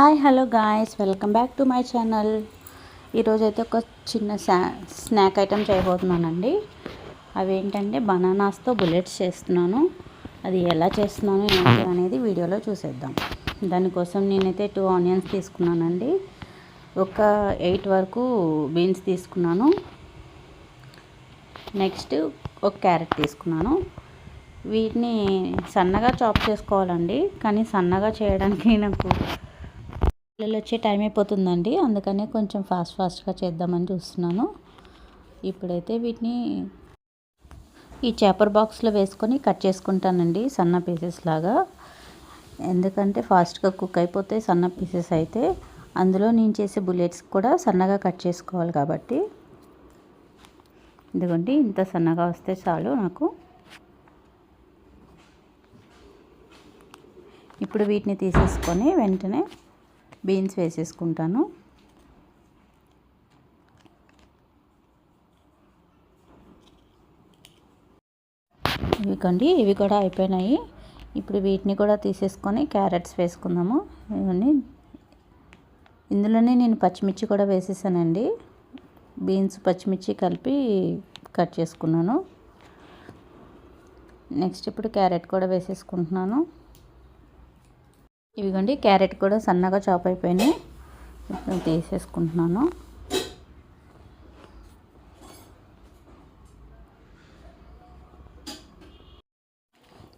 Hi hello guys. Welcome back to my channel. ఈరోజైతే అయితే ఒక చిన్న స్నాక్ ఐటెం చేయబోతున్నానండి. అవి ఏంటంటే బనానాస్తో బుల్లెట్స్ చేస్తున్నాను. అది ఎలా చేస్తున్నాను ఏంటి అనేది వీడియోలో చూసేద్దాం. దానికోసం నేనైతే టూ ఆనియన్స్ తీసుకున్నానండి. ఒక ఎయిట్ వరకు బీన్స్ తీసుకున్నాను. నెక్స్ట్ ఒక క్యారెట్ తీసుకున్నాను. వీటిని సన్నగా చాప్ చేసుకోవాలండి. కానీ సన్నగా చేయడానికి నాకు పిల్లలు వచ్చే టైం అయిపోతుందండి. అందుకని కొంచెం ఫాస్ట్ ఫాస్ట్గా చేద్దామని చూస్తున్నాను. ఇప్పుడైతే వీటిని ఈ చేపర్ బాక్స్లో వేసుకొని కట్ చేసుకుంటానండి సన్న పీసెస్ లాగా. ఎందుకంటే ఫాస్ట్గా కుక్ అయిపోతే సన్న పీసెస్ అయితే అందులో నేను చేసే బుల్లెట్స్ కూడా సన్నగా కట్ చేసుకోవాలి కాబట్టి. ఇదిగోండి ఇంత సన్నగా వస్తే చాలు నాకు. ఇప్పుడు వీటిని తీసేసుకొని వెంటనే బీన్స్ వేసేసుకుంటాను. ఇవి కండి ఇవి కూడా అయిపోయినాయి. ఇప్పుడు వీటిని కూడా తీసేసుకొని క్యారెట్స్ వేసుకుందాము. ఇవన్నీ ఇందులోనే నేను పచ్చిమిర్చి కూడా వేసేసానండి. బీన్స్ పచ్చిమిర్చి కలిపి కట్ చేసుకున్నాను. నెక్స్ట్ ఇప్పుడు క్యారెట్ కూడా వేసేసుకుంటున్నాను. ఇవిగోండి క్యారెట్ కూడా సన్నగా చాప్ అయిపోయినాయి. ఇప్పుడు తీసేసుకుంటున్నాను.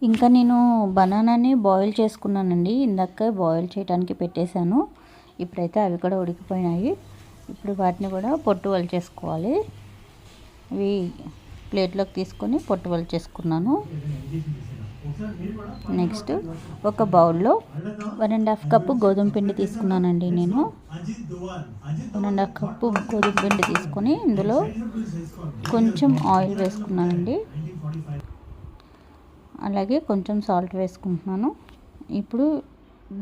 ఇంకా నేను బనానాని బాయిల్ చేసుకున్నానండి. ఇందాక బాయిల్ చేయడానికి పెట్టేశాను. ఇప్పుడైతే అవి కూడా ఉడికిపోయినాయి. ఇప్పుడు వాటిని కూడా పొట్టు వలిచేసుకోవాలి. ఇవి ప్లేట్లోకి తీసుకొని పొట్టు వలిచేసుకున్నాను. నెక్స్ట్ ఒక బౌల్లో వన్ అండ్ హాఫ్ కప్పు గోధుమ పిండి తీసుకున్నానండి నేను. వన్ అండ్ హాఫ్ కప్పు గోధుమ పిండి తీసుకొని ఇందులో కొంచెం ఆయిల్ వేసుకున్నానండి. అలాగే కొంచెం సాల్ట్ వేసుకుంటున్నాను. ఇప్పుడు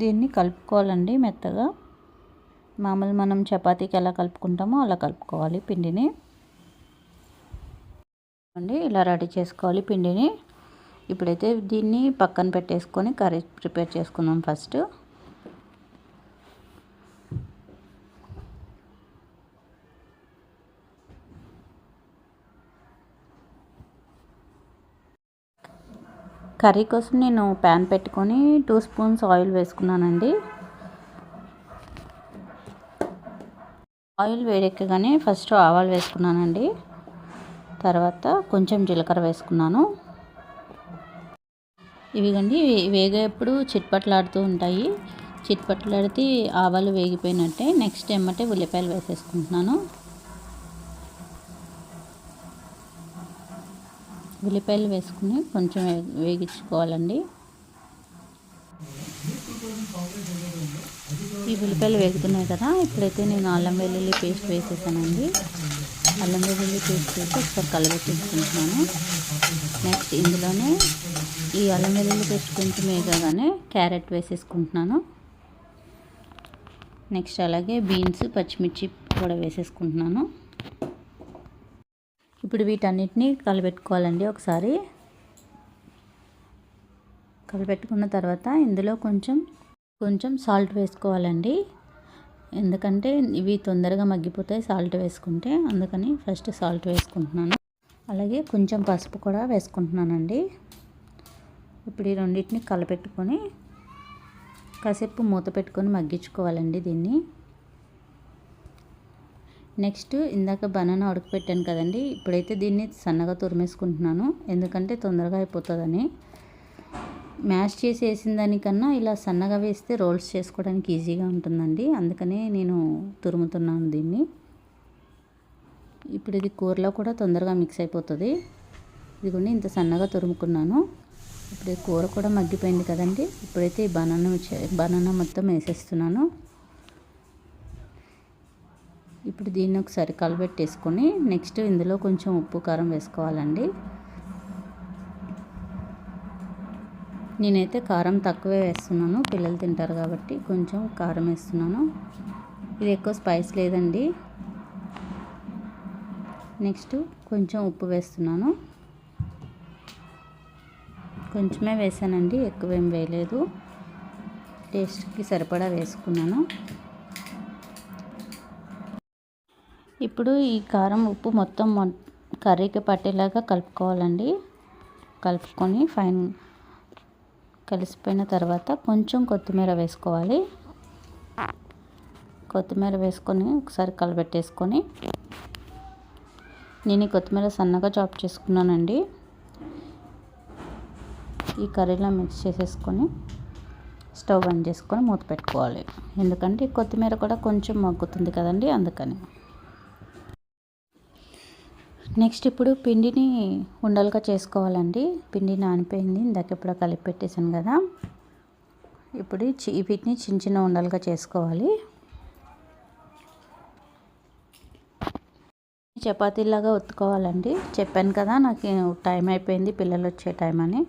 దీన్ని కలుపుకోవాలండి మెత్తగా. మామూలు మనం చపాతీకి ఎలా కలుపుకుంటామో అలా కలుపుకోవాలి పిండిని. అండి ఇలా రెడీ చేసుకోవాలి పిండిని. ఇప్పుడైతే దీన్ని పక్కన పెట్టేసుకొని కర్రీ ప్రిపేర్ చేసుకుందాం ఫస్ట్. కర్రీ కోసం నేను ప్యాన్ పెట్టుకొని టూ స్పూన్స్ ఆయిల్ వేసుకున్నానండి. ఆయిల్ వేడెక్కగానే ఫస్ట్ ఆవాలు వేసుకున్నానండి. తర్వాత కొంచెం జీలకర్ర వేసుకున్నాను. ఇవిగండి వేగేప్పుడు చిట్పట్లాడుతూ ఉంటాయి. చిట్పట్లాడితే ఆవాలు వేగిపోయినట్టే. నెక్స్ట్ ఏమంటే ఉల్లిపాయలు వేసేసుకుంటున్నాను. ఉల్లిపాయలు వేసుకుని కొంచెం వేగించుకోవాలండి. ఈ ఉల్లిపాయలు వేగుతున్నాయి కదా ఇప్పుడైతే నేను అల్లం వెల్లుల్లి పేస్ట్ వేసేసానండి. అల్లం వెల్లుల్లి పేస్ట్ వేసి ఒకసారి కలబెట్టించుకుంటున్నాను నెక్స్ట్ ఇందులోనే ఈ అల్లం వెల్లుల్లి పేస్ట్ కొంచెం వేగగానే క్యారెట్ వేసేసుకుంటున్నాను. నెక్స్ట్ అలాగే బీన్స్ పచ్చిమిర్చి కూడా వేసేసుకుంటున్నాను. ఇప్పుడు వీటన్నిటిని కలిపెట్టుకోవాలండి ఒకసారి. కలిపెట్టుకున్న తర్వాత ఇందులో కొంచెం కొంచెం సాల్ట్ వేసుకోవాలండి. ఎందుకంటే ఇవి తొందరగా మగ్గిపోతాయి సాల్ట్ వేసుకుంటే. అందుకని ఫస్ట్ సాల్ట్ వేసుకుంటున్నాను. అలాగే కొంచెం పసుపు కూడా వేసుకుంటున్నానండి. ఇప్పుడు ఈ రెండింటిని కలపెట్టుకొని కాసేపు మూత పెట్టుకొని మగ్గించుకోవాలండి దీన్ని. నెక్స్ట్ ఇందాక బనానా ఉడకపెట్టాను కదండి ఇప్పుడైతే దీన్ని సన్నగా తురిమేసుకుంటున్నాను. ఎందుకంటే తొందరగా అయిపోతుందని. మ్యాష్ చేసి వేసిన దానికన్నా ఇలా సన్నగా వేస్తే రోల్స్ చేసుకోవడానికి ఈజీగా ఉంటుందండి. అందుకనే నేను తురుముతున్నాను దీన్ని. ఇప్పుడు ఇది కూరలో కూడా తొందరగా మిక్స్ అయిపోతుంది. ఇదిగోండి ఇంత సన్నగా తురుముకున్నాను. ఇప్పుడు కూర కూడా మగ్గిపోయింది కదండి. ఇప్పుడైతే ఈ బనానా బనానా మొత్తం వేసేస్తున్నాను. ఇప్పుడు దీన్ని ఒకసారి కలబెట్టేసుకొని నెక్స్ట్ ఇందులో కొంచెం ఉప్పు కారం వేసుకోవాలండి. నేనైతే కారం తక్కువే వేస్తున్నాను. పిల్లలు తింటారు కాబట్టి కొంచెం కారం వేస్తున్నాను. ఇది ఎక్కువ స్పైస్ లేదండి. నెక్స్ట్ కొంచెం ఉప్పు వేస్తున్నాను. కొంచెమే వేసానండి ఎక్కువ ఏం వేయలేదు. టేస్ట్కి సరిపడా వేసుకున్నాను. ఇప్పుడు ఈ కారం ఉప్పు మొత్తం కర్రీకి పట్టేలాగా కలుపుకోవాలండి. కలుపుకొని ఫైన్ కలిసిపోయిన తర్వాత కొంచెం కొత్తిమీర వేసుకోవాలి. కొత్తిమీర వేసుకొని ఒకసారి కలబెట్టేసుకొని నేను ఈ కొత్తిమీర సన్నగా చాప్ చేసుకున్నానండి. ఈ కర్రీలో మిక్స్ చేసేసుకొని స్టవ్ ఆన్ చేసుకొని మూత పెట్టుకోవాలి. ఎందుకంటే కొత్తిమీర కూడా కొంచెం మగ్గుతుంది కదండి అందుకని. నెక్స్ట్ ఇప్పుడు పిండిని ఉండలుగా చేసుకోవాలండి. పిండి నానిపోయింది ఇందాక ఇప్పుడు కలిపి పెట్టేశాను కదా. ఇప్పుడు వీటిని చిన్న చిన్న ఉండలుగా చేసుకోవాలి. చపాతీలాగా ఉత్తుకోవాలండి చెప్పాను కదా నాకు టైం అయిపోయింది పిల్లలు వచ్చే టైం అని.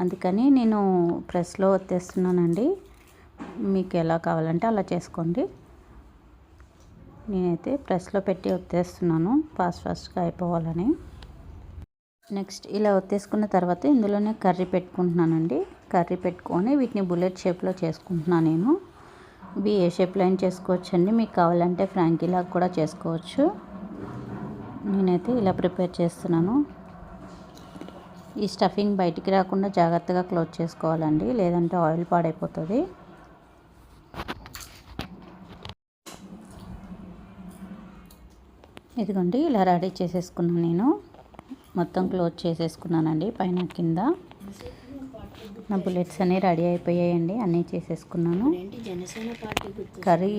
అందుకని నేను ప్రెస్లో ఒత్తేస్తున్నానండి. మీకు ఎలా కావాలంటే అలా చేసుకోండి. నేనైతే ప్రెస్లో పెట్టి ఒత్తేస్తున్నాను. ఫాస్ట్ ఫాస్ట్గా అయిపోవాలని. నెక్స్ట్ ఇలా ఒత్తేసుకున్న తర్వాత ఇందులోనే కర్రీ పెట్టుకుంటున్నానండి. కర్రీ పెట్టుకొని వీటిని బుల్లెట్ షేప్లో చేసుకుంటున్నాను నేను. ఇవి ఏ షేప్లో అయినా చేసుకోవచ్చండి. మీకు కావాలంటే ఫ్రాంకీలాగా కూడా చేసుకోవచ్చు. నేనైతే ఇలా ప్రిపేర్ చేస్తున్నాను. ఈ స్టఫింగ్ బయటికి రాకుండా జాగ్రత్తగా క్లోజ్ చేసుకోవాలండి లేదంటే ఆయిల్ పాడైపోతుంది. ఇదిగోండి ఇలా రెడీ చేసేసుకున్నాను నేను. మొత్తం క్లోజ్ చేసేసుకున్నానండి పైన కింద. నా బుల్లెట్స్ అన్నీ రెడీ అయిపోయాయండి అన్నీ చేసేసుకున్నాను. కర్రీ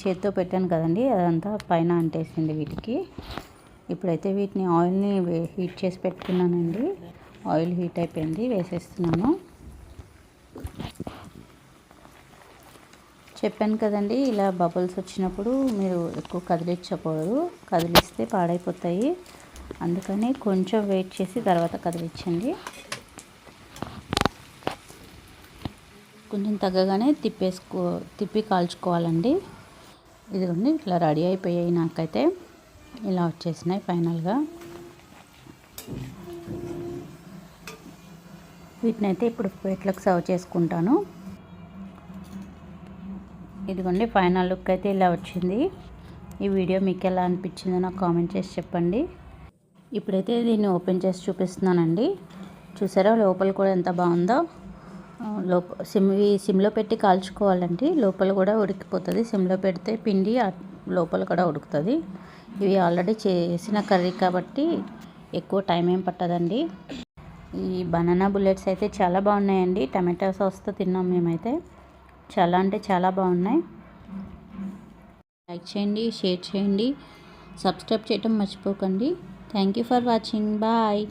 చేత్తో పెట్టాను కదండి అదంతా పైన అంటేసింది వీటికి. ఇప్పుడైతే వీటిని ఆయిల్ని హీట్ చేసి పెట్టుకున్నానండి. ఆయిల్ హీట్ అయిపోయింది వేసేస్తున్నాను. చెప్పాను కదండి ఇలా బబుల్స్ వచ్చినప్పుడు మీరు ఎక్కువ కదిలించకూడదు. కదిలిస్తే పాడైపోతాయి. అందుకని కొంచెం వెయిట్ చేసి తర్వాత కదిలించండి. కొంచెం తగ్గగానే తిప్పేసుకో తిప్పి కాల్చుకోవాలండి. ఇదిగోండి ఇట్లా రెడీ అయిపోయాయి నాకైతే. ఇలా వచ్చేసినాయి ఫైనల్గా. వీటినైతే ఇప్పుడు ప్లేట్లకు సర్వ్ చేసుకుంటాను. ఇదిగోండి ఫైనల్ లుక్ అయితే ఇలా వచ్చింది. ఈ వీడియో మీకు ఎలా అనిపించిందో నాకు కామెంట్ చేసి చెప్పండి. ఇప్పుడైతే దీన్ని ఓపెన్ చేసి చూపిస్తున్నానండి. చూసారా లోపల కూడా ఎంత బాగుందో? లోప సిమ్ సిమ్లో పెట్టి కాల్చుకోవాలండి లోపల కూడా ఉడికిపోతుంది. సిమ్లో పెడితే పిండి లోపల కూడా ఉడుకుతుంది. ఇవి ఆల్రెడీ చేసిన కర్రీ కాబట్టి ఎక్కువ టైం ఏం పట్టదండి. ఈ బనానా బుల్లెట్స్ అయితే చాలా బాగున్నాయండి. టమాటో సాస్తో తిన్నాం మేమైతే. చాలా అంటే చాలా బాగున్నాయి. లైక్ చేయండి షేర్ చేయండి. సబ్స్క్రైబ్ చేయటం మర్చిపోకండి. Thank you for watching. Bye.